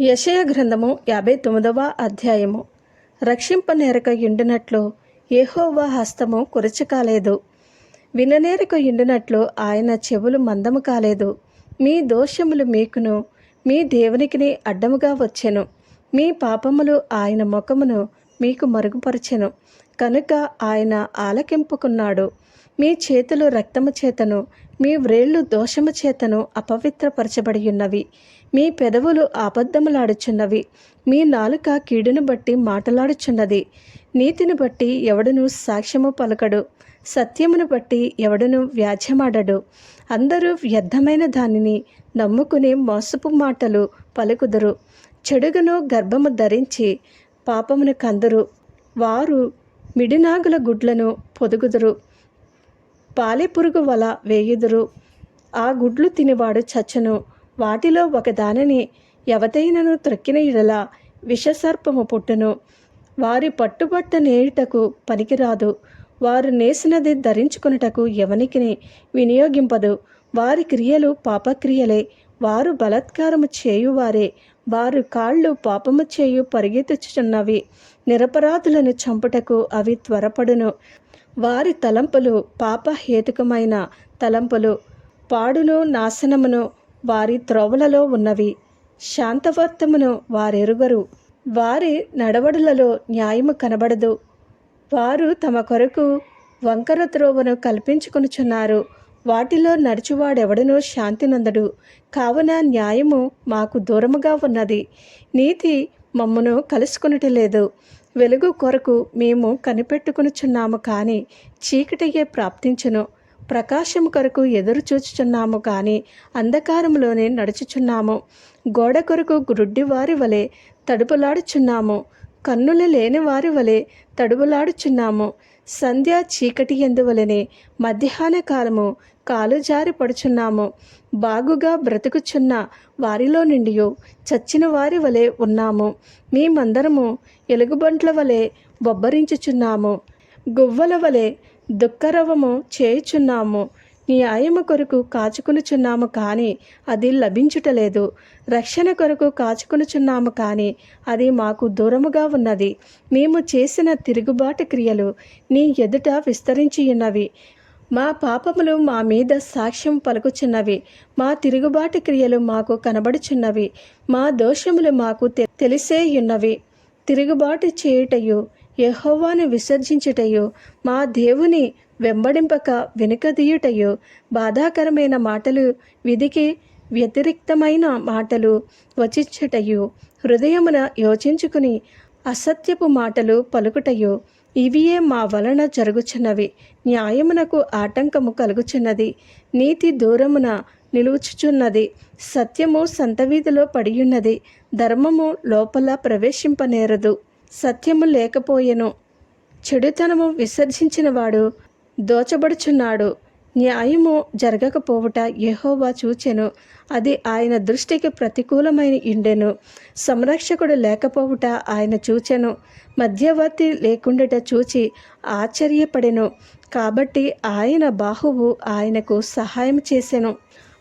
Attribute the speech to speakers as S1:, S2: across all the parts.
S1: యశయ గ్రంథము యాభై తొమ్మిదవ అధ్యాయము. రక్షింపనేరక ఎండినట్లు ఏహోవా హస్తము కురచి కాలేదు. విననేరక ఎండినట్లు ఆయన చెవులు మందము కాలేదు. మీ దోషములు మీకును మీ దేవునికిని అడ్డముగా వచ్చెను. మీ పాపములు ఆయన ముఖమును మీకు మరుగుపరచెను. కనుక ఆయన ఆలకింపుకున్నాడు. మీ చేతులు రక్తము చేతను మీ వ్రేళ్ళు దోషము చేతను అపవిత్రపరచబడి ఉన్నవి మీ పెదవులు అబద్ధములాడుచున్నవి మీ నాలుక కీడును బట్టి మాటలాడుచున్నది. నీతిని బట్టి ఎవడును సాక్ష్యము పలకడు. సత్యమును బట్టి ఎవడును వ్యాజ్యమాడడు. అందరూ వ్యర్థమైన దానిని నమ్ముకుని మోసపు మాటలు పలుకుదురు. చెడుగును గర్భము ధరించి పాపమును కందురు. వారు మిడినాగుల గుడ్లను పొదుగుదురు. పాలెపురుగు వల వేయుదురు. ఆ గుడ్లు తినివాడు చచ్చను. వాటిలో ఒక దానిని ఎవతైనను త్రక్కిన ఇడల విషసర్పము పుట్టును. వారి పట్టుబట్ట నేయుటకు పనికిరాదు. వారు నేసినది ధరించుకున్నటకు ఎవనికిని వినియోగింపదు. వారి క్రియలు పాపక్రియలే. వారు బలత్కారము చేయువారే. వారు కాళ్ళు పాపము చేయు పరిగెత్తుచున్నవి నిరపరాధులను చంపుటకు అవి త్వరపడును. వారి తలంపులు పాపహేతుకమైన తలంపులు. పాడును నాశనమును వారి త్రోవలలో ఉన్నవి. శాంతవర్తమును వారెరుగరు. వారి నడవడులలో న్యాయము కనబడదు. వారు తమ కొరకు వంకర త్రోవను కల్పించుకొనుచున్నారు. వాటిలో నడుచువాడెవడనో శాంతి నందడు. కావున న్యాయము మాకు దూరముగా ఉన్నది. నీతి మమ్మను కలుసుకునటలేదు. వెలుగు కొరకు మేము కనిపెట్టుకునుచున్నాము కానీ చీకటియే ప్రాప్తించును. ప్రకాశం కొరకు ఎదురు చూచుచున్నాము కానీ అంధకారంలోనే నడుచుచున్నాము. గోడ కొరకు గుడ్డివారి వలె తడుపులాడుచున్నాము. కన్నులు లేని వారి వలె తడుపులాడుచున్నాము. సంధ్య చీకటి ఎందువలనే మధ్యాహ్న కాలము కాలు జారి పడుచున్నాము. బాగుగా బ్రతుకుచున్న వారిలో నుండి చచ్చిన వారి వలె ఉన్నాము. మేమందరము ఎలుగుబంట్ల వలె బొబ్బరించుచున్నాము. గువ్వల వలె దుఃఖరవము చేయుచున్నాము. న్యాయము కొరకు కాచుకునుచున్నాము కానీ అది లభించుటలేదు. రక్షణ కొరకు కాచుకునుచున్నాము కానీ అది మాకు దూరముగా ఉన్నది. మేము చేసిన తిరుగుబాటు క్రియలు నీ ఎదుట విస్తరించి ఉన్నవి మా పాపములు మా మీద సాక్ష్యం పలుకుచున్నవి. మా తిరుగుబాటు క్రియలు మాకు కనబడుచున్నవి. మా దోషములు మాకు తె- తిరుగుబాటు చేయుటయు యహోవాను విసర్జించుటయు మా దేవుని వెంబడింపక వెనుకదీయుటయు బాధాకరమైన మాటలు విధికి వ్యతిరిక్తమైన మాటలు వచించుటయు హృదయమున యోచించుకుని అసత్యపు మాటలు పలుకుటయు ఇవియే మా వలన జరుగుచున్నవి. న్యాయమునకు ఆటంకము కలుగుచున్నది. నీతి దూరమున నిలుచుచున్నది. సత్యము సంతవీధిలో పడియున్నది. ధర్మము లోపల ప్రవేశింపనేరదు. సత్యము లేకపోయెను. చెడుతనము విసర్జించినవాడు దోచబడుచున్నాడు. న్యాయము జరగకపోవుట యహోవా చూచెను. అది ఆయన దృష్టికి ప్రతికూలమైన ఇండెను. సంరక్షకుడు లేకపోవుట ఆయన చూచెను. మధ్యవర్తి లేకుండాట చూచి ఆశ్చర్యపడెను. కాబట్టి ఆయన బాహువు ఆయనకు సహాయం చేసెను.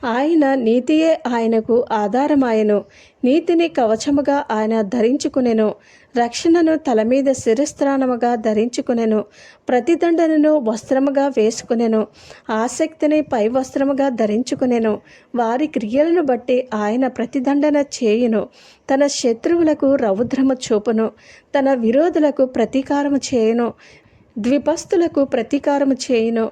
S1: ఆయన నీతియే ఆయనకు ఆధారమాయను. నీతిని కవచముగా ఆయన ధరించుకునెను. రక్షణను తల మీద శిరస్త్రాణముగా ధరించుకునెను. ప్రతిదండనను వస్త్రముగా వేసుకునెను. ఆసక్తిని పై వస్త్రముగా ధరించుకునెను. వారి క్రియలను బట్టి ఆయన ప్రతిదండన చేయును. తన శత్రువులకు రౌద్రము చూపును. తన విరోధులకు ప్రతీకారము చేయును. ద్విపస్తులకు ప్రతీకారము చేయును.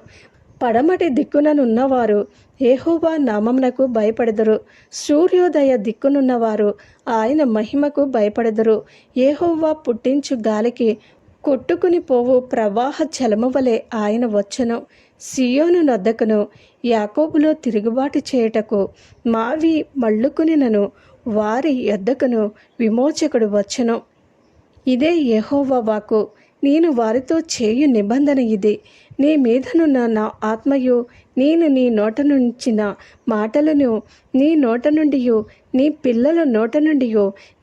S1: పడమటి దిక్కుననున్నవారు ఏహోవా నామమునకు భయపడదురు. సూర్యోదయ దిక్కునున్నవారు ఆయన మహిమకు భయపడదురు. ఏహోవా పుట్టించు గాలికి కొట్టుకుని పోవు ప్రవాహ జలము వలె ఆయన వచ్చును. సియోను నొద్దకును యాకోబులో తిరుగుబాటు చేయుటకు మావి మళ్ళుకునినను. వారి యొద్దకును విమోచకుడు వచ్చును. ఇదే యహోవా వాకు నేను వారితో చేయు నిబంధన ఇది. నీ మీదనున్న నా ఆత్మయు నేను నీ నోట నుంచిన మాటలను నీ నోట నుండి నీ పిల్లల నోట నుండి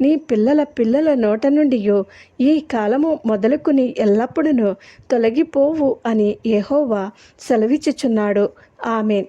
S1: నీ పిల్లల పిల్లల నోట నుండి ఈ కాలము మొదలుకుని ఎల్లప్పుడూ తొలగిపోవు అని యహోవా సెలవిచ్చుచున్నాడు. ఆమెన్.